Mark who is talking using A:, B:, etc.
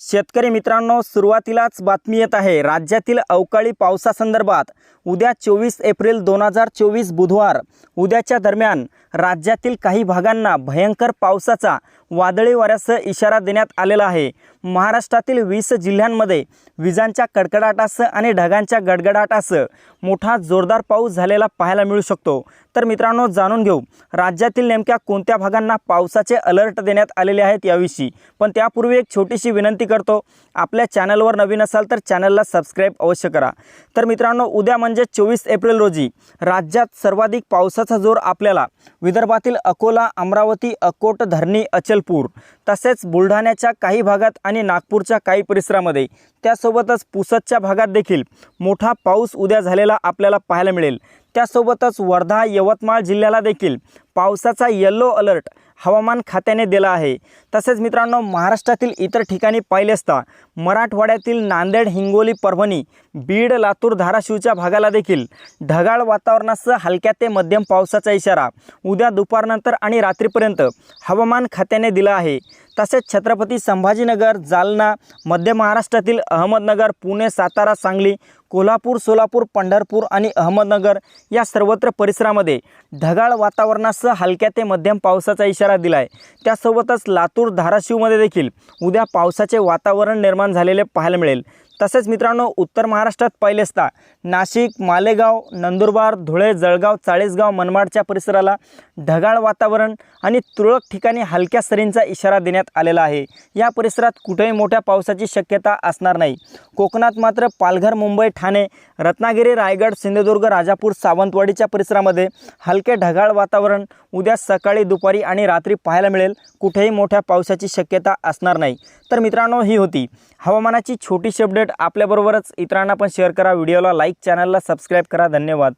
A: शेतकरी मित्रांनो सुरुवातीलाच बातमी येत आहे. राज्यातील अवकाळी पावसासंदर्भात उद्या चोवीस एप्रिल दोन हजार चोवीस बुधवार उद्याच्या दरम्यान राज्यातील काही भागांना भयंकर पावसाचा वादळी वाऱ्यासह इशारा देण्यात आलेला आहे. महाराष्ट्रातील वीस जिल्ह्यांमध्ये विजांच्या कडकडाटासह आणि ढगांच्या गडगडाटासह मोठा जोरदार पाऊस झालेला पाहायला मिळू शकतो. तर मित्रांनो जाणून घेऊ राज्यातील नेमक्या कोणत्या भागांना पावसाचे अलर्ट देण्यात आलेले आहेत याविषयी. पण त्यापूर्वी एक छोटीशी विनंती करतो आपल्या चॅनलवर नवीन असाल तर चॅनलला सबस्क्राईब अवश्य करा. तर मित्रांनो उद्या म्हणजे चोवीस एप्रिल रोजी राज्यात सर्वाधिक पावसाचा जोर आपल्याला विदर्भातील अकोला अमरावती अकोट धरणी अचलपूर तसेच बुलढाण्याच्या काही भागात आणि नागपूरच्या काही परिसरामध्ये त्यासोबतच पुसदच्या भागात देखील मोठा पाऊस उद्या झालेला आपल्याला पाहायला मिळेल. त्यासोबतच वर्धा यवतमाळ जिल्ह्याला देखील पावसाचा येल्लो अलर्ट हवामान खात्याने दिला आहे. तसेच मित्रांनो महाराष्ट्रातील इतर ठिकाणी पाहिले असता मराठवाड्यातील नांदेड हिंगोली परभणी बीड लातूर धाराशिवच्या भागाला देखील ढगाळ वातावरणासह हलक्या ते मध्यम पावसाचा इशारा उद्या दुपारनंतर आणि रात्रीपर्यंत हवामान खात्याने दिला आहे. तसेच छत्रपती संभाजीनगर जालना मध्य महाराष्ट्रातील अहमदनगर पुणे सातारा सांगली कोल्हापूर सोलापूर पंढरपूर आणि अहमदनगर या सर्वत्र परिसरामध्ये ढगाळ वातावरणासह हलक्या ते मध्यम पावसाचा इशारा दिला आहे त्यासोबतच लातूर धाराशिवमध्ये देखील उद्या पावसाचे वातावरण निर्माण झालेले पाहायला मिळेल. तसेच मित्रांनो उत्तर महाराष्ट्रात पाहिले असता नाशिक मालेगाव नंदुरबार धुळे जळगाव चाळीसगाव मनमाडच्या परिसराला ढगाळ वातावरण आणि तुरळक ठिकाणी हलक्या सरींचा इशारा देण्यात आलेला आहे. या परिसरात कुठेही मोठ्या पावसाची शक्यता असणार नाही. कोकणात मात्र पालघर मुंबई ठाणे रत्नागिरी रायगड सिंधुदुर्ग राजापूर सावंतवाडीच्या परिसरामध्ये हलके ढगाळ वातावरण उद्या सकाळी दुपारी आणि रात्री पाहायला मिळेल. कुठेही मोठ्या पावसाची शक्यता असणार नाही. तर मित्रांनो ही होती हवामानाची छोटीशी अपडेट आपल्याबरोबरच इतरांना पण शेअर करा. व्हिडिओला लाईक चॅनलला सबस्क्राईब करा. धन्यवाद.